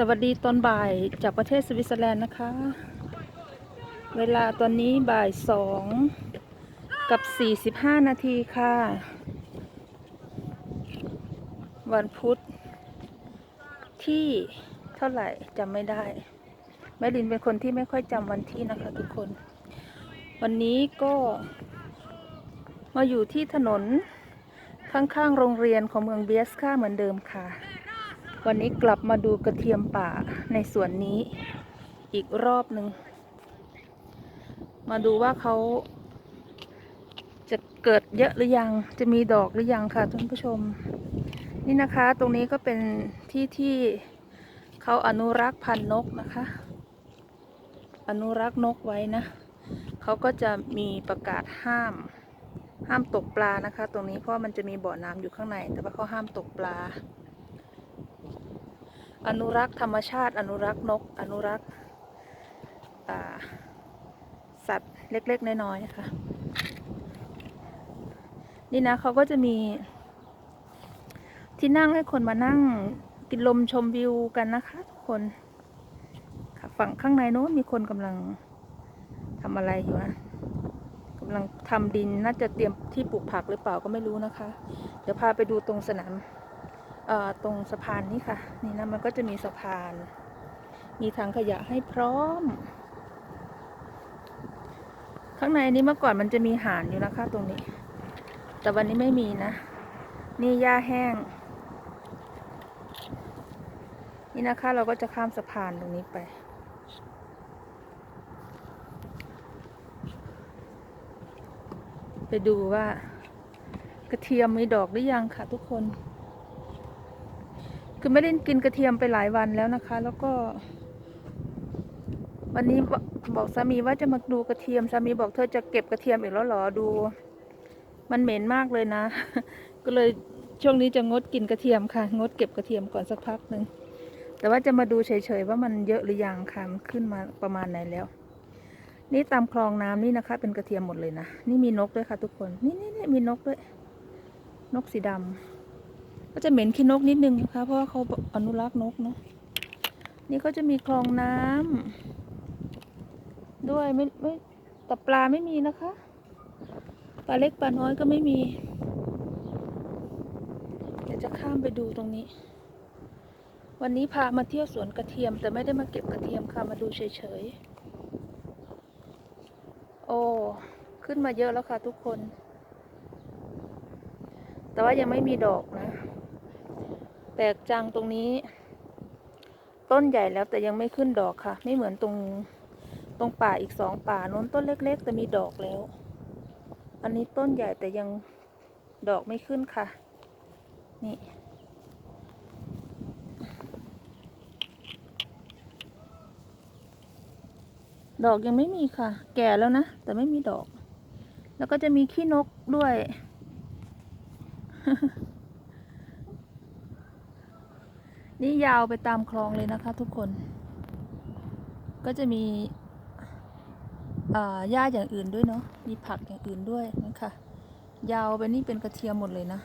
สวัสดีตอนบ่ายจากประเทศสวิตเซอร์แลนด์นะคะ เวลาตอนนี้บ่ายสองกับ45นาทีค่ะ วันพุธที่เท่าไหร่จำไม่ได้ แม่ลินเป็นคนที่ไม่ค่อยจำวันที่นะคะทุกคน วันนี้ก็มาอยู่ที่ถนนข้างๆโรงเรียนของเมืองเบียสค่าเหมือนเดิมค่ะ วันนี้กลับมาดูกระเทียมป่าในสวนนี้อีกรอบหนึ่ง มาดูว่าเขาจะเกิดเยอะหรือยังจะมีดอกหรือยังค่ะท่านผู้ชม นี่นะคะตรงนี้ก็เป็นที่ที่เขาอนุรักษ์พันนกนะคะ อนุรักษ์นกไว้นะเขาก็จะมีประกาศห้ามห้ามตกปลานะคะ ตรงนี้เพราะมันจะมีบ่อน้ำอยู่ข้างใน แต่ว่าเขาห้ามตกปลา อนุรักษ์ธรรมชาติ อนุรักษ์นก อนุรักษ์สัตว์เล็กๆ น้อยๆค่ะนี่นะเขาก็จะมี ที่นั่งให้คนมานั่งกินลมชมวิวกันนะคะทุกคนฝั่งข้างในโน้นมีคนกำลังทำอะไรอยู่นะกำลังทำดินน่าจะเตรียมที่ปลูกผักหรือเปล่าก็ไม่รู้นะคะ เดี๋ยวพาไปดูตรงสนาม ตรงสะพานนี้ค่ะ นี่นะมันก็จะมีสะพาน มีถังขยะให้พร้อม ข้างในนี้เมื่อก่อนมันจะมีห่านอยู่นะคะ ตรงนี้ แต่วันนี้ไม่มีนะ นี่หญ้าแห้ง นี่นะคะเราก็จะข้ามสะพานตรงนี้ไปไปดูว่ากระเทียมมีดอกหรือยังค่ะทุกคน คือไม่ได้กินกระเทียมไปหลายวันแล้วนะคะ แล้วก็ วันนี้บอกสามีว่าจะมาดูกระเทียมสามีบอกเธอจะเก็บกระเทียมอีกแล้วหรอดู มันเหม็นมากเลยนะ ก็เลยช่วงนี้จะงดกินกระเทียมค่ะ งดเก็บกระเทียมก่อนสักพักหนึ่งแต่ว่าจะมาดูเฉยๆว่ามันเยอะหรือยังค่ะมันขึ้นมาประมาณไหนแล้ว นี่ตามคลองน้ำนี่นะคะ เป็นกระเทียมหมดเลยนะนี่มีนกด้วยค่ะ ทุกคน นี่นี่นี่มีนกด้วย นกสีดำ ก็จะเหม็นขี้นกนิดนึงนะคะ เพราะว่าเขาอนุรักษ์นกเนาะนี่ก็จะมีคลองน้ำด้วยไม่ไม่แต่ปลาไม่มีนะคะปลาเล็กปลาน้อยก็ไม่มี เดี๋ยวจะข้ามไปดูตรงนี้ วันนี้พามาเที่ยวสวนกระเทียม แต่ไม่ได้มาเก็บกระเทียมค่ะมาดูเฉยๆโอ้ขึ้นมาเยอะแล้วค่ะทุกคน แต่ว่ายังไม่มีดอกนะ แปลกจังตรงนี้ ต้นใหญ่แล้วแต่ยังไม่ขึ้นดอกค่ะ ไม่เหมือนตรงตรงป่าอีกสองป่าน้นต้นเล็ก ๆ แต่มีดอกแล้ว อันนี้ต้นใหญ่แต่ยังดอกไม่ขึ้นค่ะ นี่ดอกยังไม่มีค่ะ แก่แล้วนะ แต่ไม่มีดอก แล้วก็จะมีขี้นกด้วย นี่ยาวไปตามคลองเลยนะคะทุกคน ก็จะมีอ่าหญ้าอย่างอื่นด้วยเนาะ มีผักอย่างอื่นด้วยนะคะยาวไปนี่เป็นกระเทียมหมดเลยนะ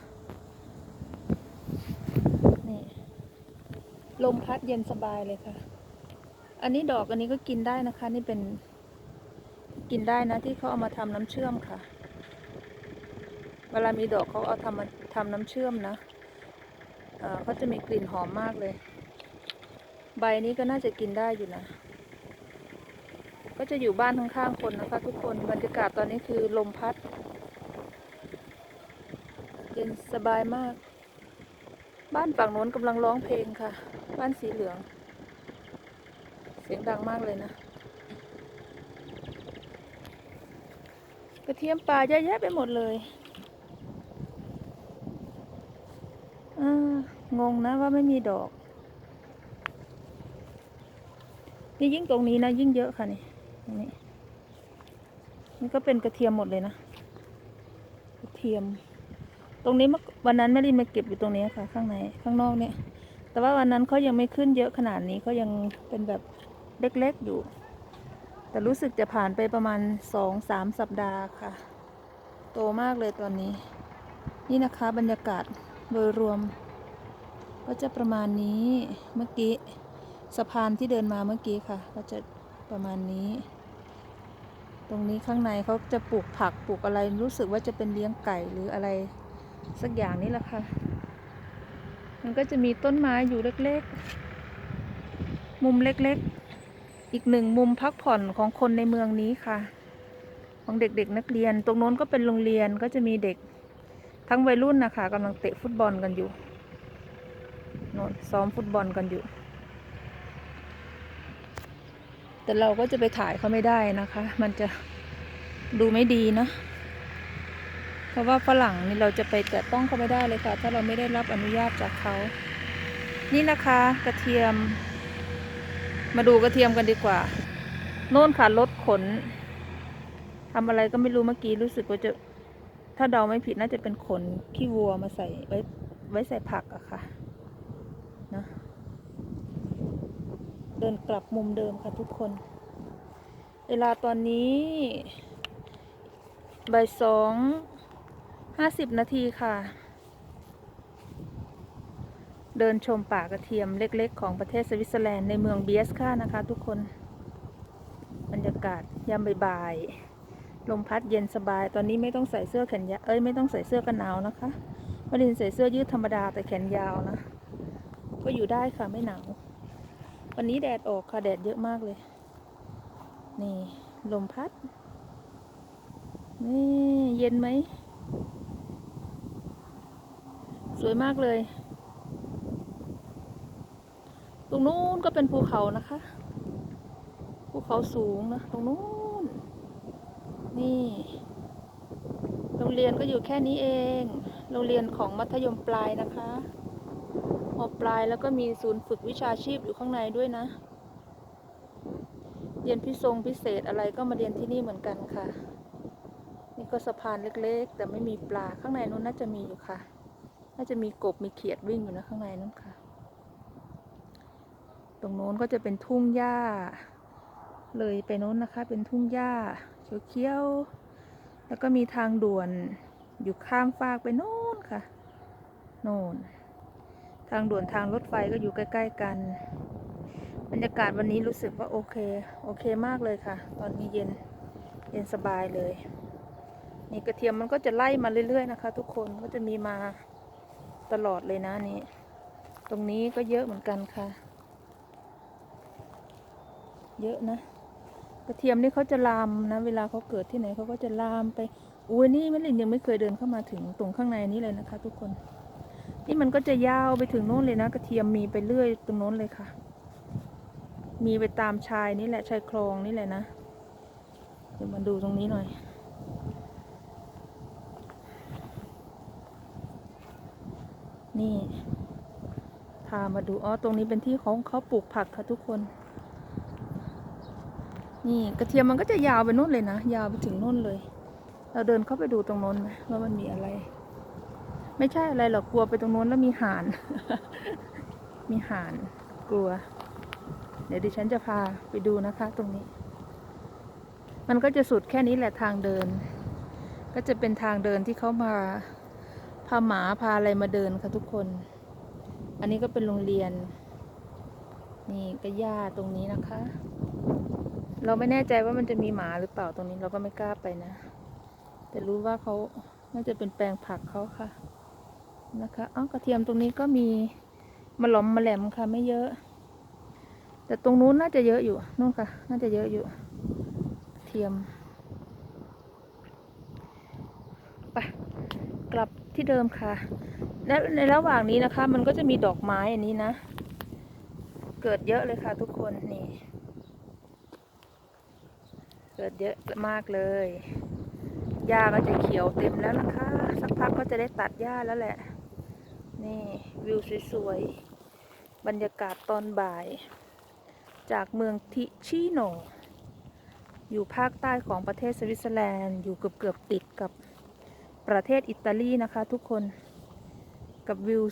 นี่ ลมพัดเย็นสบายเลยค่ะ อันนี้ดอกอันนี้ก็กินได้นะคะ นี่เป็นกินได้นะที่เขาเอามาทำน้ำเชื่อมค่ะ เวลามีดอกเขาเอาทำมาทำน้ำเชื่อมนะ เขาจะมีกลิ่นหอมมากเลย ใบนี้ก็น่าจะกินได้อยู่นะ ก็จะอยู่บ้านข้างๆคนนะคะ ทุกคนบรรยากาศตอนนี้คือลมพัด เย็นสบายมาก บ้านฝั่งโน้นกำลังร้องเพลงค่ะ บ้านสีเหลือง เสียงดังมากเลยนะกระเทียมป่าเยอะแยะไปหมดเลยอา งงนะว่าไม่มีดอก นี่ยิ่งตรงนี้นะ ยิ่งเยอะค่ะนี่นี้นี่ก็เป็นกระเทียมหมดเลยนะ กระเทียม ตรงนี้เมื่อวันนั้นแม่ลินมาเก็บอยู่ตรงนี้ค่ะ ข้างในข้างนอกเนี่ย แต่ว่าวันนั้นเขายังไม่ขึ้นเยอะขนาดนี้เขายังเป็นแบบเล็กๆอยู่ แต่รู้สึกจะผ่านไปประมาณสองสามสัปดาห์ค่ะ โตมากเลยตอนนี้ นี่นะคะบรรยากาศโดยรวม ก็จะประมาณนี้เมื่อกี้สะพานที่เดินมาเมื่อกี้ค่ะ ก็จะประมาณนี้ ตรงนี้ข้างในเขาจะปลูกผักปลูกอะไรรู้สึกว่าจะเป็นเลี้ยงไก่หรืออะไร สักอย่างนี้แหละค่ะ มันก็จะมีต้นไม้อยู่เล็กๆ มุมเล็กๆ อีกหนึ่งมุมพักผ่อนของคนในเมืองนี้ค่ะ ของเด็กๆนักเรียน ตรงโน้นก็เป็นโรงเรียนก็จะมีเด็กทั้งวัยรุ่นนะคะกำลังเตะฟุตบอลกันอยู่ ซ้อมฟุตบอลกันอยู่ แต่เราก็จะไปถ่ายเขาไม่ได้นะคะ มันจะดูไม่ดีเนะ เพราะว่าฝรั่งนี่เราจะไปแตะต้องเขาไม่ได้เลยค่ะ ถ้าเราไม่ได้รับอนุญาตจากเขา นี่นะคะกระเทียม มาดูกระเทียมกันดีกว่า โน่นค่ะรถขนทำอะไรก็ไม่รู้เมื่อกี้รู้สึกว่าจะถ้าเดาไม่ผิดน่าจะเป็นขนขี้วัวมาใส่ไว้ไว้ใส่ผักอะค่ะ เดินกลับมุมเดิมค่ะทุกคน เวลาตอนนี้บ่ายสองห้าสิบนาทีค่ะ เดินชมป่ากระเทียมเล็กๆ ของประเทศสวิตเซอร์แลนด์ในเมืองเบียสค่ะนะคะทุกคน บรรยากาศยามบ่ายๆลมพัดเย็นสบาย ตอนนี้ไม่ต้องใส่เสื้อแขนยาวเอ้ยไม่ต้องใส่เสื้อกันหนาวนะคะวลินใส่เสื้อยืดธรรมดาแต่แขนยาวนะ ก็อยู่ได้ค่ะไม่หนาว วันนี้แดดออกค่ะ แดดเยอะมากเลย นี่ ลมพัด นี่เย็นไหม สวยมากเลย ตรงนู้นก็เป็นภูเขานะคะ ภูเขาสูงนะ ตรงนู้น นี่ โรงเรียนก็อยู่แค่นี้เอง โรงเรียนของมัธยมปลายนะคะ ปลายแล้วก็มีศูนย์ฝึกวิชาชีพอยู่ข้างในด้วยนะ เรียนพิทรงพิเศษอะไรก็มาเรียนที่นี่เหมือนกันค่ะ นี่ก็สะพานเล็กๆ แต่ไม่มีปลาข้างในนู้นน่าจะมีอยู่ค่ะ น่าจะมีกบมีเขียดวิ่งอยู่นะข้างในนู้นค่ะ ตรงโน้นก็จะเป็นทุ่งหญ้า เลยไปโน้นนะคะ เป็นทุ่งหญ้าเขียวๆแล้วก็มีทางด่วนอยู่ข้ามฟากไปโน้นค่ะ โน่น ทางด่วนทางรถไฟก็อยู่ใกล้ ๆ กัน บรรยากาศวันนี้รู้สึกว่าโอเค โอเคมากเลยค่ะ ตอนนี้เย็น เย็นสบายเลย นี่กระเทียมมันก็จะไล่มาเรื่อย ๆ นะคะ ทุกคน ก็จะมีมาตลอดเลยนะนี่ตรงนี้ก็เยอะเหมือนกันค่ะ เยอะนะ กระเทียมนี่เขาจะลามนะ เวลาเขาเกิดที่ไหนเขาก็จะลามไปอุ้ยนี่แม่ลินยังไม่เคยเดินเข้ามาถึงตรงข้างในนี้เลยนะคะ ทุกคน นี่มันก็จะยาวไปถึงโน้นเลยนะ กระเทียมมีไปเรื่อยตรงโน้นเลยค่ะ มีไปตามชายนี่แหละชายคลองนี่แหละนะเดี๋ยวมาดูตรงนี้หน่อย นี่พามาดูอ๋อตรงนี้เป็นที่ของเขาปลูกผักค่ะทุกคน นี่กระเทียมมันก็จะยาวไปนู่นเลยนะ ยาวไปถึงนู่นเลย เราเดินเข้าไปดูตรงโน้นไหมว่ามันมีอะไร ไม่ใช่อะไรหรอกกลัวไปตรงโน้นแล้วมีห่าน มีห่านกลัว เดี๋ยวดิฉันจะพาไปดูนะคะ ตรงนี้ มันก็จะสุดแค่นี้แหละทางเดิน ก็จะเป็นทางเดินที่เขามาพาหมาพาอะไรมาเดินค่ะทุกคน อันนี้ก็เป็นโรงเรียน นี่ก็หญ้าตรงนี้นะคะ เราไม่แน่ใจว่ามันจะมีหมาหรือเปล่าตรงนี้เราก็ไม่กล้าไปนะ แต่รู้ว่าเขาน่าจะเป็นแปลงผักเขาค่ะ นะคะอ้าวกระเทียมตรงนี้ก็มีมะหลอมมะแหลมค่ะไม่เยอะ แต่ตรงนู้นน่าจะเยอะอยู่นู่นค่ะ น่าจะเยอะอยู่กระเทียมไปกลับที่เดิมค่ะและในระหว่างนี้นะคะ มันก็จะมีดอกไม้อันนี้นะ เกิดเยอะเลยค่ะทุกคนนี่ เกิดเยอะมากเลยหญ้าก็จะเขียวเต็มแล้วนะคะ สักพักก็จะได้ตัดหญ้าแล้วแหละ นี่ วิวสวยๆ บรรยากาศตอนบ่าย จากเมืองทิชิโน อยู่ภาคใต้ของประเทศสวิตเซอร์แลนด์ อยู่เกือบๆติดกับประเทศอิตาลีนะคะทุกคน กับวิว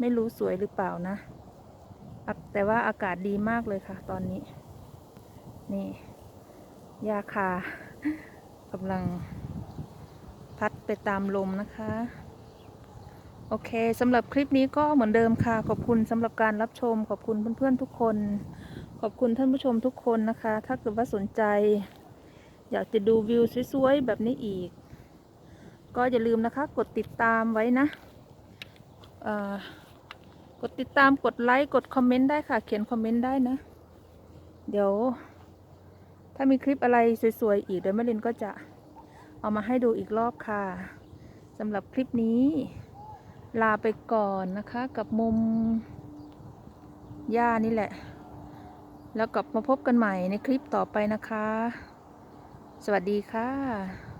ไม่รู้สวยหรือเปล่านะอะแต่ว่าอากาศดีมากเลยค่ะตอนนี้ นี่ ยาคากำลังพัดไปตามลมนะคะ โอเคสำหรับคลิปนี้ก็เหมือนเดิมค่ะ ขอบคุณสำหรับการรับชม ขอบคุณเพื่อนๆทุกคน ขอบคุณท่านผู้ชมทุกคนนะคะ ถ้าเกิดว่าสนใจ อยากจะดูวิวสวยๆแบบนี้อีก ก็อย่าลืมนะคะ กดติดตามไว้นะกดติดตามกดไลค์กดคอมเมนต์ได้ค่ะ เขียนคอมเมนต์ได้นะ เดี๋ยว ถ้ามีคลิปอะไรสวยๆอีกเดี๋ยวแม่ลินก็จะเอามาให้ดูอีกรอบค่ะสำหรับคลิปนี้ ลาไปก่อนนะคะ กับมุมหญ้านี่แหละ แล้วกลับมาพบกันใหม่ในคลิปต่อไปนะคะ สวัสดีค่ะ